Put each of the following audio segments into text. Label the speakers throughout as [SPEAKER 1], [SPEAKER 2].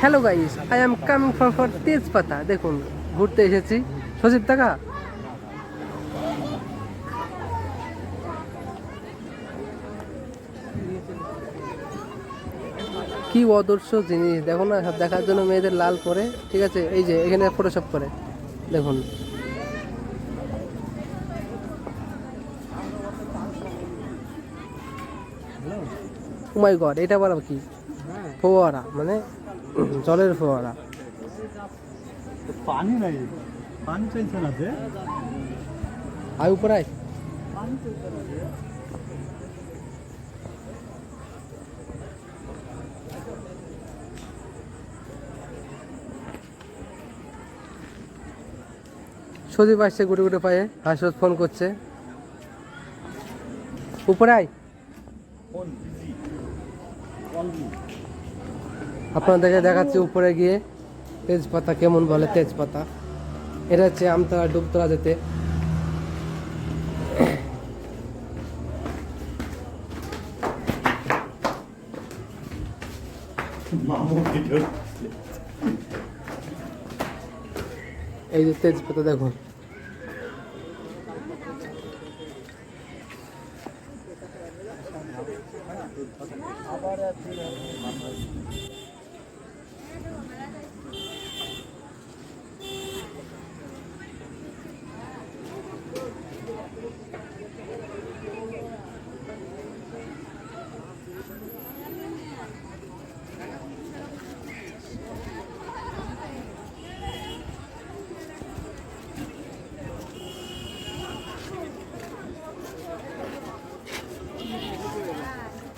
[SPEAKER 1] Hello guys I am coming from for তেজপাতা দেখুন, ঘুরতে এসেছি। সজীব টাকা কি অদর্শ জিনিস। দেখো না, সব দেখার জন্য মেয়েদের লাল করে ঠিক আছে? এই যে, এখানে ফটোশপ করে। দেখুন। উমাই গড এটা বলা কি? ফোয়ারা মানে জলের ফোয়ারা।
[SPEAKER 2] পানি নাই। পানি চলছে না যে?
[SPEAKER 1] আয় উপরে আয়। সদীপ আসছে গুটে গুটে পায়ে হাসরত ফোন করছে। উপরে আয়। আপনাদেরকে দেখাচ্ছি উপরে গিয়ে তেজপাতা কেমন বলে তেজপাতা। এটা হচ্ছে আমতলা ডুবতলা যেতে। এই যে তেজপাতা দেখুন।
[SPEAKER 2] আবার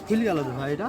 [SPEAKER 2] খুলে আলাদা ভাই এটা?